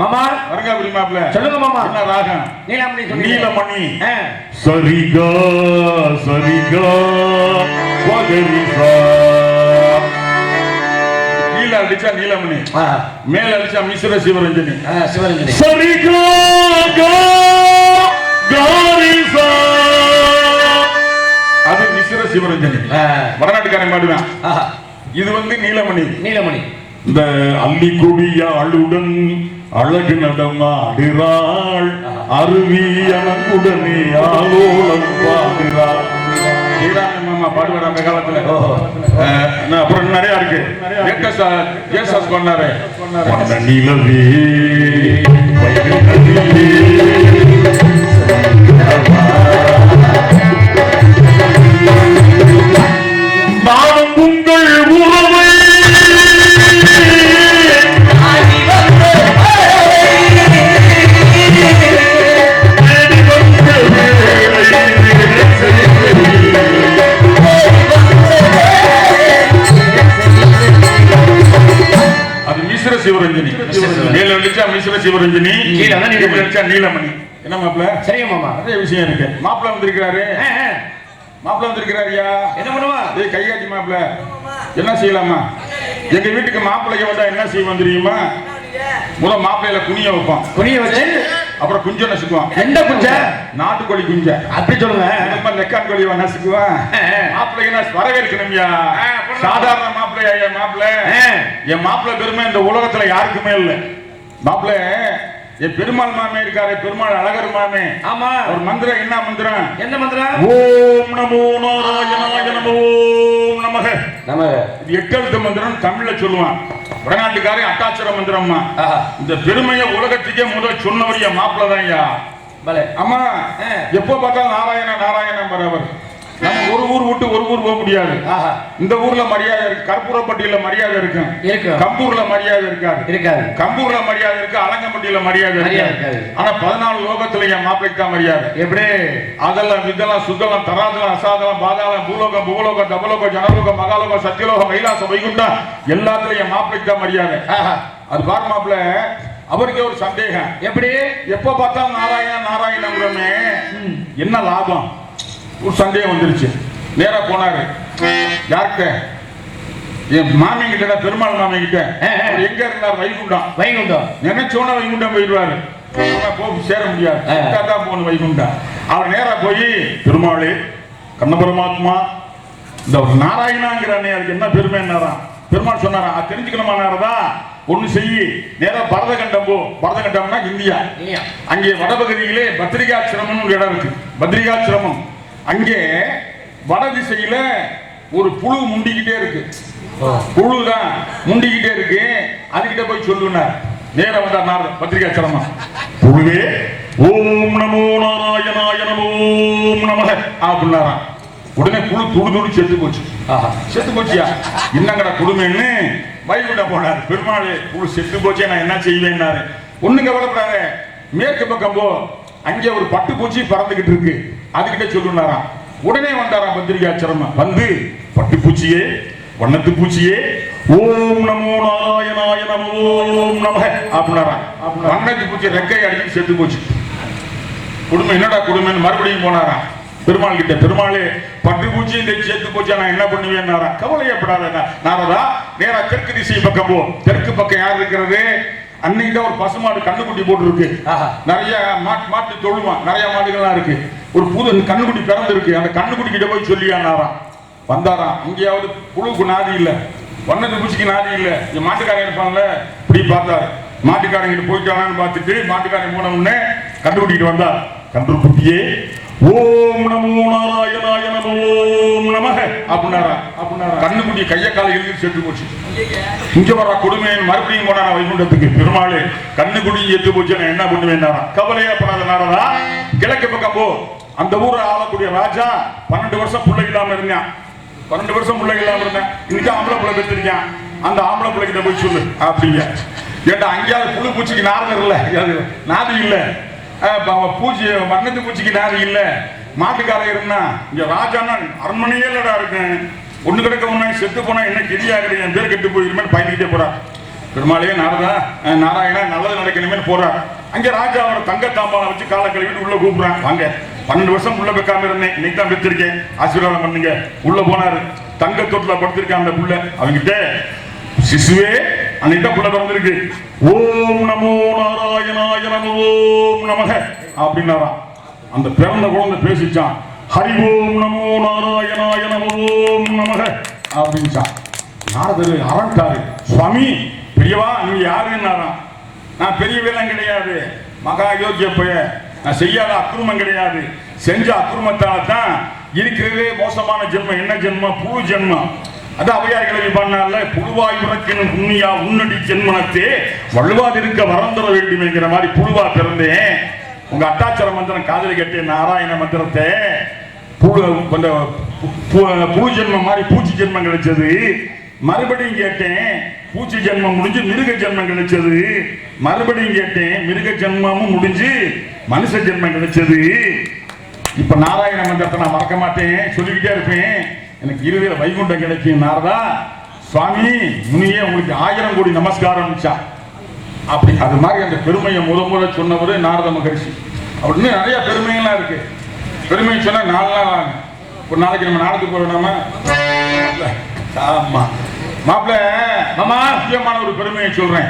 மாமா. வரங்காபுரி மாப்பிள்ள. சொல்லுங்க மாமா. என்ன ராகம்? நீலாமணி. நீலமணி. சரிகா சரிகா பகரிசா. நீல அடிச்சா நீலமணி. மேல அடிச்சா மிஸ்ர சிவரஞ்சனி. சிவரஞ்சனி. சரிகா கா காரிசா. அது மிஸ்ர சிவரஞ்சனி. வடநாட்டுக்காரன் பாடுவேன். இது வந்து நீலமணி. நீலமணி. இந்த அள்ளி குடியாளுடன் அழகு நடமாடுறாள் அருவி அணங்குடனே ஆலோலம் பாடுவார் அந்த காலத்துல. அப்புறம் நிறைய இருக்கு. ஏசாஸ் பண்ணாரு. நிலவே சிவரஞ்சனி. மேல அடிச்சா மிஸ்ர சிவரஞ்சனி. கீழ வந்தா நீலமணி. என்ன மாப்பிள்ள? சரிங்க மாமா. நிறைய விஷயம் இருக்கு. மாப்பிள்ள வந்திருக்கிறாரு. மாப்பிள்ள வந்திருக்கிறாருயா என்ன பண்ணுவா? ஏய் மாப்பிள்ள. என்ன செய்யலாமா? எங்க வீட்டுக்கு மாப்பிள்ளைக்கு வந்தா என்ன செய்வோம் தெரியுமா? முத மாப்பிள்ளையில குனிய வைப்போம். குனிய வச்சு அப்புறம் குஞ்ச நசுக்குவோம் எந்த குஞ்ச? நாட்டுக்கோழி குஞ்ச. அப்படி சொல்லுங்க. நம்ம நெக்கான் கோழியை நசுக்குவேன் நான் வரவேற்கணும்யா சாதாரண மாப்பிள்ளையா என் மாப்பிள்ளை. என் மாப்பிள்ளை பெருமை இந்த உலகத்துல யாருக்குமே இல்ல. மாப்பிள்ளை பெருமாள் மாமே இருக்காரு பெருமாள் அழகர் மாமே. ஆமா. ஒரு மந்திரம் என்ன மந்திரம்? என்ன மந்திரம்? ஓம் நமோ நாராயணாய நம ஓம் நமக நம்ம இது எட்டெழுத்து மந்திரம் தமிழ்ல சொல்லுவான். வடநாட்டுக்காரன் அட்டாட்சர மந்திரம்மா. இந்த பெருமையை உலகத்துக்கே முதல் சொன்னவர் என் மாப்பிள்ளை தான் ஐயா. பலே. ஆமா. எப்போ பார்த்தாலும் நாராயண நாராயணன் வரவர் நம்ம ஒரு ஊர் விட்டு ஒரு ஊர் போக முடியாது. இந்த ஊர்ல மரியாதை இருக்கு. கற்பூரப்பட்டியில மரியாதை இருக்கும் இருக்கும். கம்பூர்ல மரியாதை இருக்காது. இருக்காது. கம்பூர்ல மரியாதை இருக்கு. அலங்கம்பட்டியில மரியாதை இருக்காது. ஆனா பதினாலு லோகத்துல என் மாப்பிளைக்கு தான் மரியாதை. எப்படி? அதெல்லாம் விதெல்லாம் சுத்தலாம் தராதலம் அசாதலம் பாதாளம் பூலோகம் பூலோகம் தபலோகம் ஜனலோகம் மகாலோகம் சத்தியலோகம் கைலாசம் வைகுண்டம் எல்லாத்துலயும் என் மாப்பிளைக்கு தான் மரியாதை. அது பாரு மாப்பிள்ள அவருக்கே ஒரு சந்தேகம். எப்படி? எப்ப பார்த்தாலும் நாராயணன் நாராயணங்கிறமே என்ன லாபம்? ஒரு சந்தேகம் வந்துருச்சு. நேரா போனாரு. யார்கிட்ட? என் மாமி கிட்ட பெருமாள் மாமி கிட்ட எங்க இருந்தார்? வைகுண்டம். வைகுண்டம். நினைச்சோன வைகுண்டம் போயிடுவாரு. போய் சேர முடியாது. தான் போகணும் வைகுண்டம். அவர் நேரா போய் பெருமாளே கண்ண பரமாத்மா இந்த நாராயணாங்கிறானே அதுக்கு என்ன பெருமை பெருமாள் சொன்னாரா அது தெரிஞ்சுக்கணுமா நேரதா? ஒண்ணு செய்யி. நேரா பரதகண்டம் போ. பரதகண்டம்னா இந்தியா. அங்கே வடபகுதியிலே பத்ரிகாசிரமம் ஒரு இடம் இருக்கு. பத்ரிகாசிரமம். அங்கே வட திசையில ஒரு புழு முண்டிக்கிட்டே இருக்கு. ஓ. புழு தான் முண்டிக்கிட்டே இருக்கு. அதுகிட்ட போய் சொல்லுனார். நேரா வந்தார் நாரதர் பத்ரிகாசிரமம் புழுவே ஓம் நமோ நாராயணாய நமோ நமக அப்படின்னாராம். உடனே புழு துடு துடு செத்து போச்சு. ஆஹா. செத்து போச்சியா? என்னங்கடா கொடுமைன்னு வைகுண்டம் போனார். பெருமாள் புழு செத்து போச்சே நான் என்ன செய்வேன்னாரு. ஒண்ணும் கவலைப்படாத. மேற்கு பக்கம் போ. அங்கே ஒரு பட்டு பூச்சி பறந்துகிட்டு இருக்கு. அதுகிட்ட சொல்லுனாராம் உடனே வந்தாராம் பத்திரிகாச்சரமா வந்து பட்டு பூச்சியே வண்ணத்து பூச்சியே ஓம் நமோ நாராயணாய நமோ ஓம் நம அப்படின்னாராம் வண்ணத்து பூச்சி ரெக்கை அடிச்சு செத்து போச்சு. கொடுமை என்னடா கொடுமைன்னு மறுபடியும் போனாராம். பெருமாள் கிட்ட பெருமாளே பட்டு பூச்சி இந்த சேர்த்து போச்சு நான் என்ன பண்ணுவேன் கவலையப்படாத நாரதா நேரா தெற்கு திசை பக்கம் போ. தெற்கு பக்கம் யார் இருக்கிறது? அன்னைக்கு தான் ஒரு பசுமாடு கண்ணுக்குட்டி போட்டு இருக்கு ஆஹா. நிறைய மாட்டு மாட்டு தொழுவான். நிறைய மாடுகள்லாம் இருக்கு. ஒரு புது கண்ணுக்குட்டி பிறந்து இருக்கு அந்த கண்ணுக்குட்டி கிட்ட போய் சொல்லியானாராம். வந்தாராம். இங்கேயாவது புழுக்கு நாதி இல்ல. வண்ணத்து பூச்சிக்கு நாதி இல்ல. இந்த மாட்டுக்காரன் இருப்பான்ல. இப்படி பார்த்தாரு. மாட்டுக்காரன் கிட்ட போயிட்டானான்னு பார்த்துட்டு மாட்டுக்காரன் போன உடனே கண்டுபிடிக்கிட்டு வந்தார். கன்றுக்குட்டியே ஓம் நமோ நாராயணாய நம ஓம் நமக. அப்படின்னாரா அப்படின்னாரா கண்ணுக்குட்டி கைய கால இழுத்து செத்து போச்சு. இங்க வர கொடுமையின் மறுபடியும் போனாரா வைகுண்டத்துக்கு. பெருமாளே கண்ணுக்குட்டி செத்து போச்சு நான் என்ன பண்ணுவேன் கவலையே படாத நாரதா. கிழக்கு பக்கம் போ. அந்த ஊரை ஆளக்கூடிய ராஜா பன்னெண்டு வருஷம் பிள்ளை இல்லாம இருந்தான். பன்னெண்டு வருஷம் பிள்ளை இல்லாம இருந்தேன். இன்னைக்கு ஆம்பளை பிள்ளை பெற்றிருக்கேன். அந்த ஆம்பளை பிள்ளை கிட்ட போய் சொல்லு. அப்படிங்க ஏண்டா அங்கேயாவது புழு பூச்சிக்கு நாரதர் இல்ல. நாதி இல்ல? பூஜை மரணத்து பூச்சி பூச்சிக்கு யாரும் இல்லை. மாட்டுக்காரன் இருந்தா இங்க ராஜான்னா அரண்மனையே இல்லடா இருக்கேன். ஒண்ணு கிடக்க முன்னாடி செத்து போனா என்ன கெதியாகுது என் பேர் கெட்டு போயிருமே பயந்துக்கிட்டே போறா. பெருமாளையே நாரதா நாராயணா நல்லது நடக்கணுமே போறா. அங்க ராஜா அவர் தங்க தாம்பாளம் வச்சு காலை கழுவிட்டு உள்ள கூப்பிடுறான். வாங்க பன்னெண்டு வருஷம் உள்ள வைக்காம இருந்தேன். இன்னைக்கு தான் பெற்றிருக்கேன் ஆசீர்வாதம் பண்ணுங்க. உள்ள போனாரு. தங்க தொட்டில படுத்திருக்கான் அந்த புள்ள. அவங்கிட்ட சிசுவே அன்னைக்கு தான் புள்ள பிறந்திருக்கு ஓம் நமோ நாராயணாய நம ஓம் நமக. அப்படின்னாரா? அந்த பிறந்த குழந்தை பேசிச்சான். ஹரி ஓம் நமோ நாராயணாய நம ஓம் நமக. அப்படின்ச்சான். நாரதர் அரண்டாரு சுவாமி பெரியவா நீ யாருன்னாரா? நான் பெரிய வேலம் கிடையாது. மகா யோகிய பைய. நான் செய்யாத அக்குருமம் கிடையாது. செஞ்ச அக்குருமத்தால் தான் இருக்கிறதே மோசமான ஜென்மம். என்ன ஜென்மம்? புழு ஜென்மம். அது அவையார் கிளவி பண்ணால புழுவாய் உனக்கினும் உண்மையா உன்னடி ஜென்மனத்தே வலுவாதிருக்க வரம் தர வேண்டும்ங்கிற மாதிரி புழுவா பிறந்தேன். உங்க அட்டாச்சர மந்திரம் காதலி கட்டிய நாராயண மந்திரத்தை புழு அந்த புழு ஜென்மம் மாதிரி பூச்சி ஜென்மம் கிடைச்சது. மறுபடியும் கேட்டேன் பூச்சி ஜென்மம் முடிஞ்சு மிருக ஜென்மம் கிடைச்சது. மறுபடியும் கேட்டேன் மிருக ஜென்மமும் முடிஞ்சு மனுஷ ஜென்மம் கிடைச்சது. இப்ப நாராயண மந்திரத்தை நான் மறக்க மாட்டேன். சொல்லிக்கிட்டே இருப்பேன். எனக்கு இறுதியில் வைகுண்டம் கிடைக்கும் நாரதா. சுவாமி முனியே உங்களுக்கு ஆயிரம் கோடி நமஸ்காரம் அப்படி அது மாதிரி அந்த பெருமையை முத முத சொன்னவர் நாரத மகரிஷி. அப்படி இன்னும் நிறைய பெருமைகள்லாம் இருக்கு. பெருமை சொன்னா நாலு நாள் ஒரு நாளைக்கு நம்ம நாடத்துக்கு போறோம் ஆமா. மாப்பிள்ள மாமா. முக்கியமான ஒரு பெருமையை சொல்றேன்.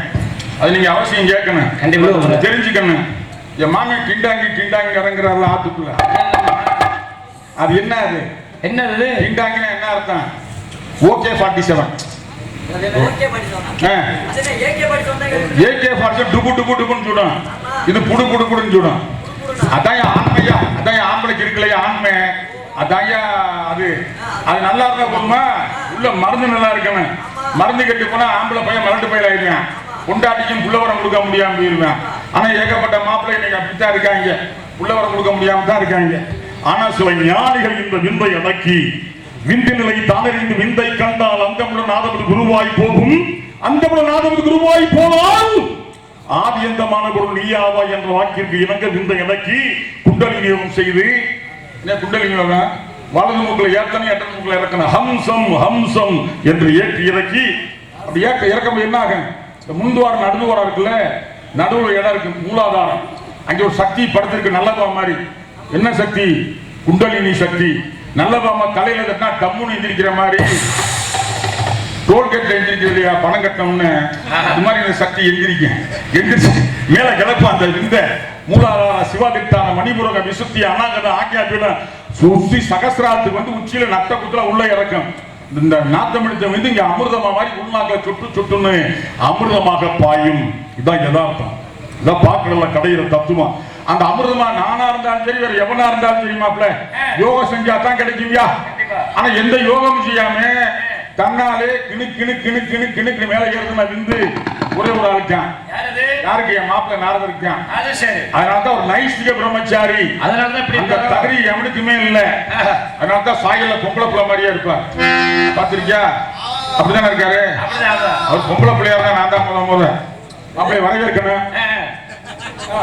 அது நீங்க அவசியம் கேட்கணும். கண்டிப்பா. தெரிஞ்சுக்கணும். என் மாமி கிண்டாங்கி கிண்டாங்கி இறங்குறாருல ஆத்துக்குள்ள. அது என்ன அது? என்னது கிண்டாங்கினா என்ன அர்த்தம் okay forty seven AK forty டுபு டுபு டுபுன்னு சுடும் இது புடு புடு புடுன்னு சுடும் அதான் ஆண்மையா அதான் ஆம்பளைக்கு இருக்குல்லையா ஆண்மை அதான் அது அது நல்லா இருந்தா போதுமா உள்ள மருந்து நல்லா இருக்கணும் மருந்து கட்டி போனா ஆம்பளை பையன் மலட்டு பையன் ஆயிடுவேன் புள்ளவரம் கொடுக்க முடியாம போயிருவேன் ஆனா ஏகப்பட்ட மாப்பிள்ளை இன்னைக்கு அப்படித்தான் இருக்காங்க புள்ளவரம் கொடுக்க முடியாம தான் இருக்காங்க ஆனா சில ஞானிகள் இந்த விந்தை அடக்கி விந்து நிலை தானறிந்து விந்தை கண்டால் அந்தமுடன் நாதவது குருவாய் போகும். அந்தமுடன் நாதவது குருவாய் போனால் ஆதியந்தமான பொருள் நீயாவா என்ற வாக்கிற்கு இணங்க விந்தை அடக்கி குண்டலினி செய்து என்ன குண்டலினி வலது மூக்கில் ஏத்தனை எட்டன மூக்கில் இறக்கணும் ஹம்சம் ஹம்சம் என்று ஏற்றி இறக்கி அப்படி ஏற்ற இறக்கம் என்ன ஆகும் இந்த முந்துவாரம் நடுதுவாரம் இருக்குல்ல நடுவில் இடம் இருக்கு மூலாதாரம். அங்கே ஒரு சக்தி படுத்திருக்கு நல்லபா மாதிரி. என்ன சக்தி? குண்டலினி சக்தி. நல்லபாமா தலையில கட்டினா டம்முன்னு எந்திரிக்கிற மாதிரி. டோல்கேட்ல எந்திரிக்கிறது இல்லையா? பணம் கட்டணும்னு அது மாதிரி இந்த சக்தி எந்திரிக்கும். எந்திரிச்சு மேல கிளப்பு அந்த இந்த மூலாதார சிவாதித்தான மணிபுரக விசுத்தி அனாகத ஆக்கியாபில சுத்தி சகசிராத்துக்கு வந்து உச்சியில நட்ட குத்துல உள்ள இறக்கும். இந்த நாத்தமிழ்த்தம் வந்து இங்க அமிர்தமா மாதிரி உள்நாக்க சுட்டு சுட்டுன்னு அமிர்தமாக பாயும். இதான் யதார்த்தம். இதான் பார்க்கறதுல கடையிற தத்துவம். அந்த அமிர்தமா நானா இருந்தாலும் சரி வேற எவனா இருந்தாலும் தெரியுமாப்ல யோகம் செஞ்சா தான் கிடைக்கும்யா. ஆனா எந்த யோகமும் செய்யாம தன்னாலே கிணு கிணு கிணு கிணு கிணுக்கு மேல ஏறது நான் விந்து. ஒரே ஒரு ஆளுக்கான் யாருக்கு? என் மாப்பிள்ள நாரதர் இருக்கான் அது சரி. அதனால தான் ஒரு நைஷ்டிக பிரம்மச்சாரி. அதனால தான் இப்படி அந்த? தகுதி எவனுக்குமே இல்ல. அதனால தான் சாயல்ல பொம்பளை பிள்ளை மாதிரியே இருப்பார். பாத்திருக்கியா? அப்படிதானே இருக்காரு. அவர் பொம்பளை பிள்ளையா தான் நான் தான் முத முத. மாப்பிள்ளை வரவேற்கணும். ஆ,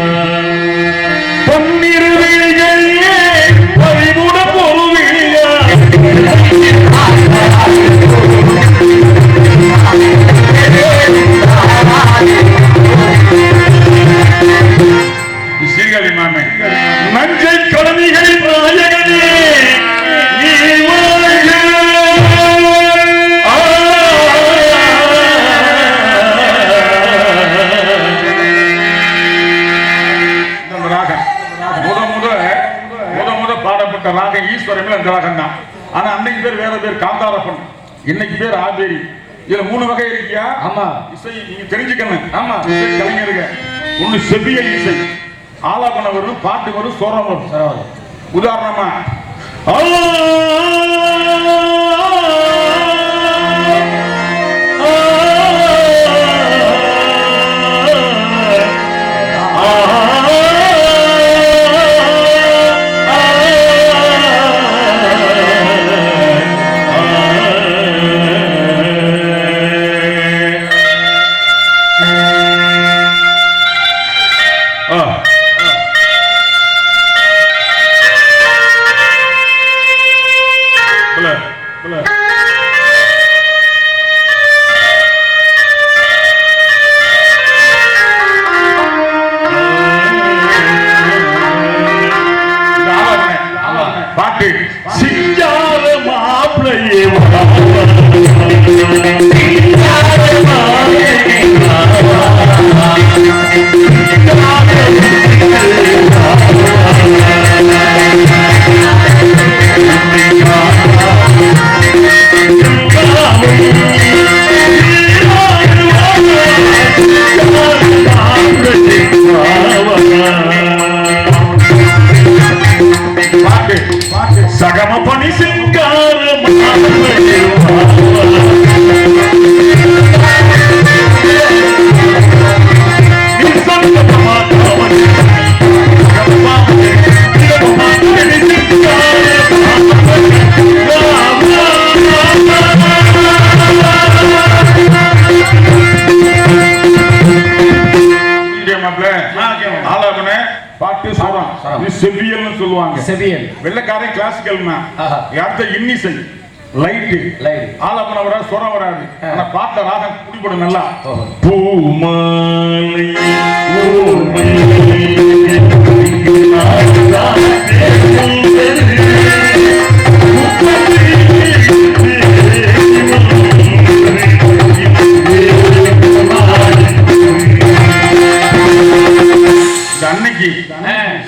ஒண்ணு செவ்வியல் இசை. ஆலாபனம் வரும் பாட்டு வரும் சோரம் வரும். உதாரணமா பாட்டு சிங்கார மாப்பிளையே செவியல் வெள்ளக்காரன் கிளாசிக்கல்னா ஆஹா. அடுத்த இன்னிசை லைட்டு. ஆலாபனை வராது சுரம் வராது ஆனா பாட்டுல ராகம் குடிப்படும் நல்லா. பூமாலை.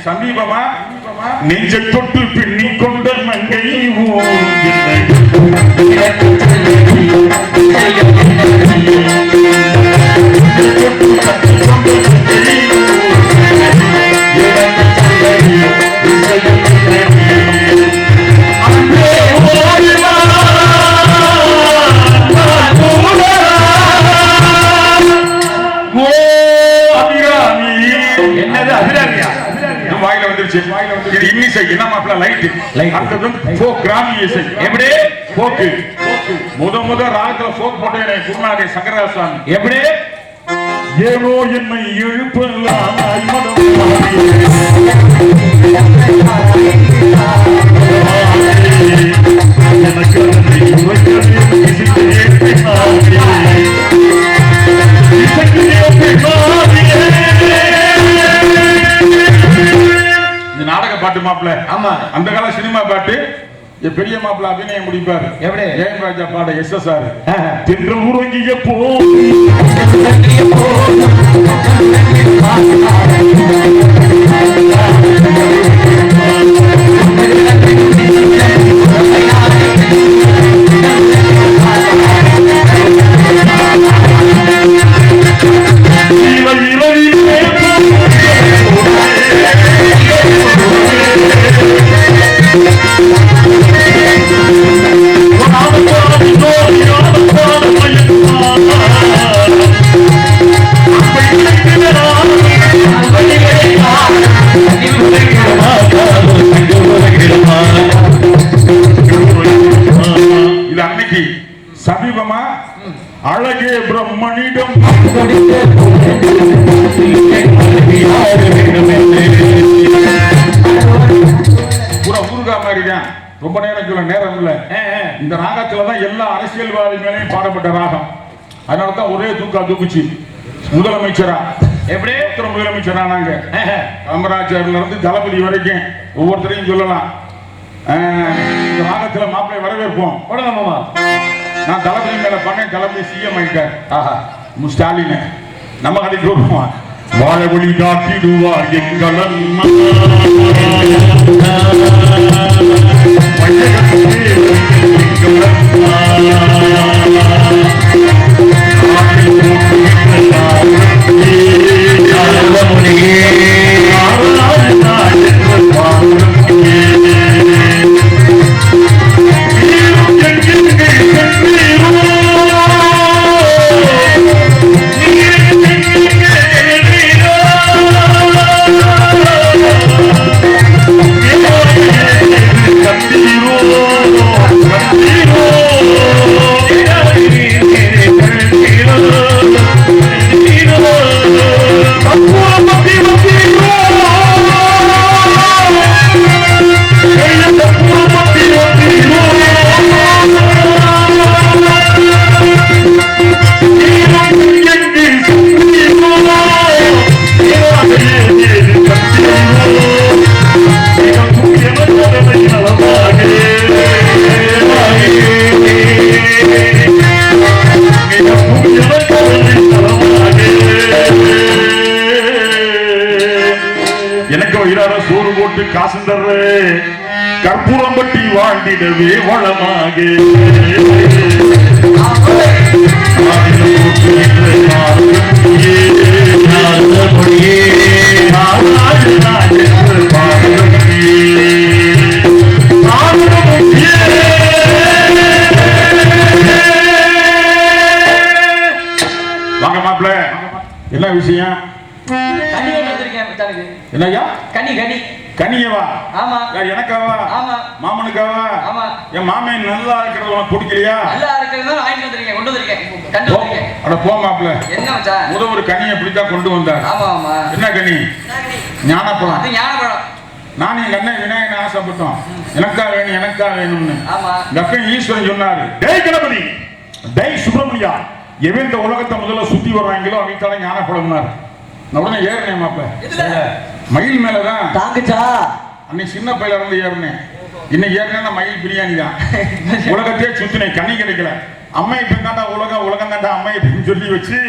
சமீபமா நெஞ்ச தொட்டு பின்னி கொண்ட மங்கை ஊர் லைட் Light. அடுத்தது வந்து folk கிராமிய இசை எப்படி போக்கு முத முத ராகத்துல போக் போட்டேன் குருநாதே சங்கரதாசாமி எப்படி ஏனோ என்னை மாறி. எனக்கு. இது நாடக பாட்டு மாப்பிள்ள ஆமா. அந்த கால சினிமா பாட்டு பெரிய மாப்பிள்ள அபிநயம் முடிப்பாரு. எப்படி? ஜெயம் ராஜா பாட எஸ் எஸ் ஆர். தென்று உறங்கிய போ. இவள் பாடப்பட்ட ராகம். அதனால தான் ஒரே தூக்கா தூக்குச்சு. முதலமைச்சரா? எப்படி? உத்தர முதலமைச்சரானாங்க ஆஹா. காமராஜர்ல இருந்து தளபதி வரைக்கும் ஒவ்வொருத்தரையும் சொல்லலாம். ராகத்துல மாப்பிள்ளை வரவேற்போம். நான் தளபதி மேல பண்ணேன் தளபதி சிஎம் ஆயிட்டார். ஆஹா. ஸ்டாலின். நம்ம கடைக்கு வருவோம் வாழ வழி காட்டிடுவார் எங்கள் அண்ணா. Yeah. நல்லா இருக்கிறது வாங்கிட்டு வந்திருக்கேன் கொண்டு வந்திருக்கேன். கண்டு. வந்திருக்கேன். அட போ மாப்பிள்ள. என்ன மச்சான்? முத ஒரு கனியை இப்படித்தான் கொண்டு வந்தார். ஆமா ஆமா. என்ன கனி? ஞானப்பழம். அது ஞானப்பழம். நான் எங்க அண்ணன் விநாயகன் ஆசைப்பட்டோம். எனக்கா வேணும் எனக்கா வேணும்னு. ஆமா. எங்க ஈஸ்வரன் சொன்னாரு டேய் கணபதி டேய் சுப்பிரமணியா எவன் இந்த உலகத்தை முதல்ல சுத்தி வருவாங்களோ அவங்களால ஞானப்பழம்னாரு. நான் உடனே ஏறினேன் இதுல மயில் மேலதான். தாங்குச்சா? அன்னைக்கு சின்ன பையில இருந்து ஏறினேன். இன்னைக்கு ஏறினா மயில் பிரியாணி தான். உலகத்தையே சுத்தினேன் கண்ணி கிடைக்கல அம்மை இப்ப தாண்டா உலகம் உலகம் தாண்டா அம்மை இப்படின்னு சொல்லி வச்சு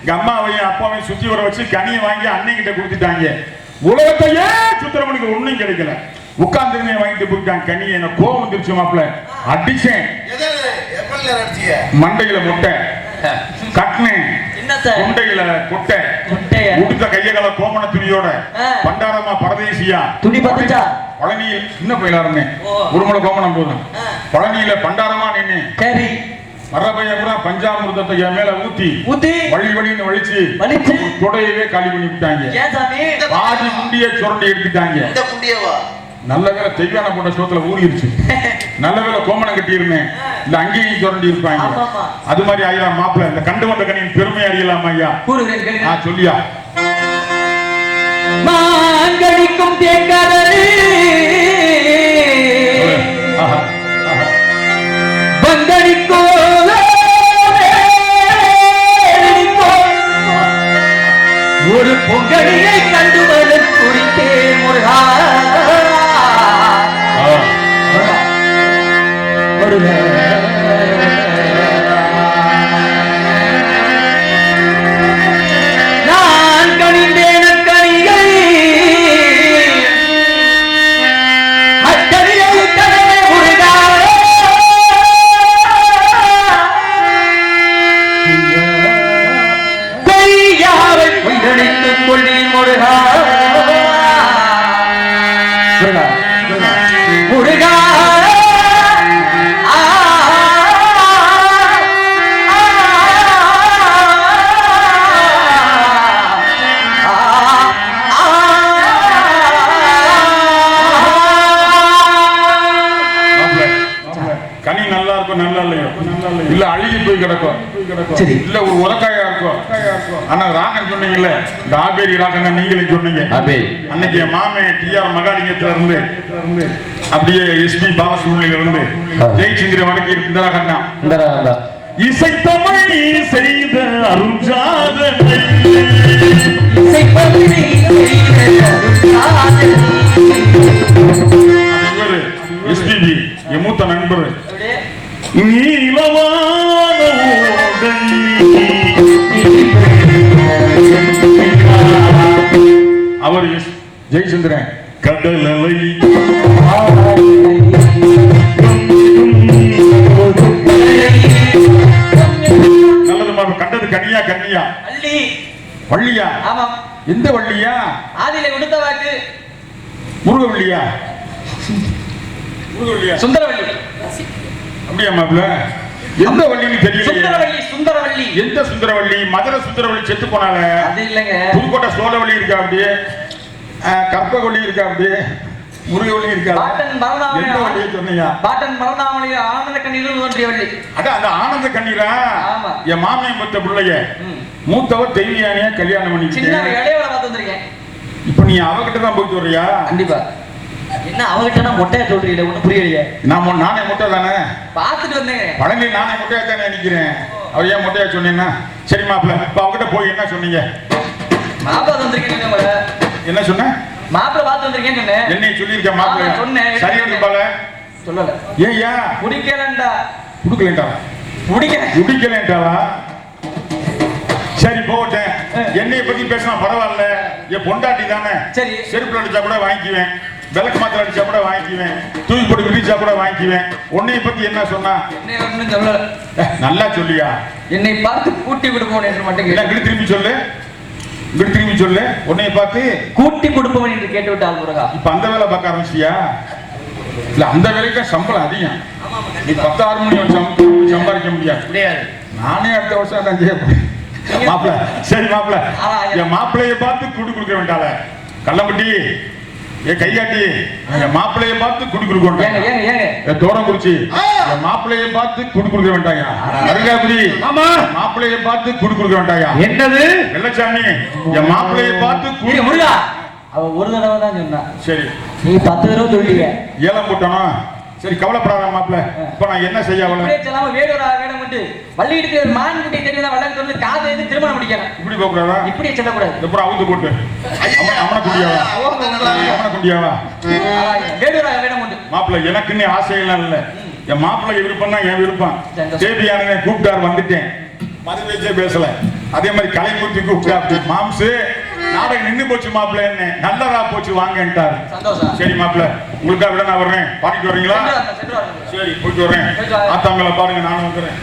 எங்க அம்மாவையும் அப்பாவையும் சுத்தி வர வச்சு கனியை வாங்கி அண்ணன் கிட்ட கொடுத்துட்டாங்க. உலகத்தையே சுத்திரமணிக்கு ஒண்ணும் கிடைக்கல உட்கார்ந்து வாங்கிட்டு போயிட்டாங்க கனி எனக்கு கோவம் வந்துருச்சு மாப்பிள்ள. அடிச்சேன். மண்டையில முட்டை. கட்டினேன். என்ன கொண்டையில கொட்டை. உடுத்த கையகால கோமண துணியோட. பண்டாரமா பரதேசியா. துணி பத்துச்சா? பழனியில் சின்ன பையலா இருந்தேன் கோமணம் போதும். பழனியில பண்டாரமா நின்னு. சரி. வர்ற பையன் பூரா பஞ்சாமிர்தத்தை என் மேல ஊத்தி. ஊத்தி. வழி வழின்னு வலிச்சு வலிச்சு தொடையவே காலி பண்ணி விட்டாங்க. பாதி குண்டிய சுரண்டி எடுத்துட்டாங்க. இந்த குண்டியவா? நல்ல வேலை தெய்வான போட்ட சோத்துல ஊறிடுச்சு நல்ல வேலை கோமணம் கட்டி இருந்தேன் இல்ல அங்கேயும் சுரண்டி இருப்பாங்க. அது மாதிரி ஆயிரம் மாப்பிள்ள இந்த கண்டு வந்த கண்ணின் பெருமை அறியலாம் ஐயா. ஆ சொல்லியா? மாங்கடிக்கும் தேங்காதே. பங்கடிக்கோ ஒரு பொங்கலியை கண்டு ஆபேரி ராகன் நீங்களே சொன்னீங்க. அன்னைக்கு மாமன் டி ஆர் மகாலிங்கத்துல இருந்து அப்படியே எஸ்பி பாலசுப்ரமணியில இருந்து ஜெயச்சந்திர வடக்கு இந்த ராகன் தான் இந்த இசைத்தமிழ் செய்த அருஞ்சாதனை. இசைப்பதினி அது இவரு எஸ்பிபி என் மூத்த நண்பர். நீலவான எஸ் ஜெயச்சந்திரன் கடலலை நல்லது கண்டது கனியா கன்னியா? அள்ளி வள்ளியா? ஆமாம். எந்த வள்ளியா? ஆதியில கொடுத்த வாக்கு. முருகவள்ளியா? முருகவள்ளியா? சுந்தரவள்ளி. அப்படியா மாப்பிள்ள? எந்த வள்ளின்னு தெரியல சுந்தரவள்ளி சுந்தரவள்ளி. எந்த சுந்தரவள்ளி? மதுரை சுந்தரவள்ளி செத்து போனால அது இல்லைங்க. புதுக்கோட்டை சோழவள்ளி இருக்கா அப்படியே? அஹ், கற்பகவள்ளி இருக்கா அப்படியே முருகவள்ளி இருக்கா பாட்டன் வள்ளியை சொன்னீங்க? பாட்டன் மரணாமணி ஆனந்த கண்ணீர் தோன்றிய வள்ளி. அட அந்த ஆனந்த கண்ணீரா. என் மாமியம் பத்த பிள்ளைய. மூத்தவர் தெய்வியானியா கல்யாணம் சின்ன பண்ணிக்கிட்டேன் இடையோட பார்த்து வந்திருக்கேன். இப்ப நீ அவகிட்ட தான் போயிட்டு வர்றியா? கண்டிப்பா. என்ன அவகிட்ட மொட்டையா சொல்றீங்க ஒண்ணும் புரியலையே. நான் நானே முட்டை தானே? பார்த்துட்டு வந்தேங்க. பழனி நானே முட்டையா தானே நினைக்கிறேன் அவர் ஏன் முட்டையா சொன்னீங்கன்னா? சரி மாப்பிள்ள இப்ப அவகிட்ட போய் என்ன சொன்னீங்க? மாப்பிள்ள வந்திருக்கேன் உங்களை என்ன சொன்ன? மாப்பிள்ள பார்த்து வந்திருக்கேன்னு சொன்னேன். என்னை சொல்லியிருக்க ஆமா, மாப்பிள்ள சொன்னேன். சரி இருப்பால சொல்லல. ஏய்யா. குடிக்கலண்டா குடுக்கலேன்டா குடிக்கல குடிக்கலேன்டாவா சரி போட்டேன் என்னைய பத்தி பேசினா பரவாயில்ல. என் பொண்டாட்டி தானே. சரி. செருப்பு அடிச்சா கூட வாங்கிக்குவேன். விளக்கு மாத்திரை அடிச்சா கூட வாங்கிக்குவேன். தூக்கி போட்டு விரிச்சா கூட வாங்கிக்குவேன். உன்னைய பத்தி என்ன சொன்னா? நல்லா சொல்லியா? என்னை பார்த்து கூட்டி கொடுப்பவன் என்று மட்டும் திரும்பி சொல்லு. திரும்பி சொல்லு. உன்னைய பார்த்து கூட்டி கொடுப்பவன் என்று கேட்டு விட்டால் முருகா. இப்ப அந்த வேலை பார்க்க ஆரம்பிச்சியா இல்ல அந்த வேலைக்கு சம்பளம் அதிகம். நீ பத்தாறு மணி சம்- சம்பாதிக்க முடியாது. முடியாது. நானே அடுத்த வருஷம் தான் செய்ய போறேன். மாப்பிள சரி மாப்பிள. என் மாப்பிளைய பார்த்து குடி கொடுக்க வேண்டால கள்ளம்பட்டி என் கைகாட்டி என் மாப்பிளைய பார்த்து குடி கொடுக்க ஏங்க வேண்டாம் ஏங்க ஏங்க. என் தோரம் குறிச்சி என் மாப்பிளைய பார்த்து குடி கொடுக்க வேண்டாயா அருங்காபுரி ஆமா. மாப்பிளைய பார்த்து குடி கொடுக்க வேண்டாயா என்னது? வெள்ளச்சாமி. என் மாப்பிளைய பார்த்து குடி முருகா. அவ ஒரு தடவை தான் சொன்னா சரி. நீ பத்து தடவை சொல்லிட்டீங்க ஏலம் போட்டனா? சரி கவலைப்படாத மாப்பிள இப்ப நான் என்ன செய்ய சொல்லாம வேடூரா வேடம் விட்டு வள்ளி எடுத்து ஒரு மான் குட்டி தெரியுதா வள்ளல் சொல்லி காதை எடுத்து திருமணம் முடிக்கணும் இப்படி போகக்கூடாதா? இப்படியே சொல்லக்கூடாது. இந்த புறம் அவுத்து போட்டு. அவன குண்டியாவா அவன குண்டியாவா வேடூரா வேடம் உண்டு. மாப்பிள்ள எனக்குன்னு ஆசையெல்லாம் இல்ல. என் மாப்பிள்ளை விருப்பம் தான் என் விருப்பம். தேதியானங்க கூப்பிட்டார் வந்துட்டேன். மது வச்சே பேசல. அதே மாதிரி கலைமூர்த்தி கூப்பிட்டா மாம்சு நாடகம் நின்னு போச்சு மாப்பிள்ள என்ன? நல்லதா போச்சு வாங்கன்ட்டாரு. சரி மாப்பிள்ள உங்களுக்காக விட நான் வர்றேன். பாடிட்டு வர்றீங்களா சென்று வாங்க, சென்று வாங்க. சரி போயிட்டு வர்றேன். ஆத்தாங்களை பாருங்க நானும் வந்துடுறேன்.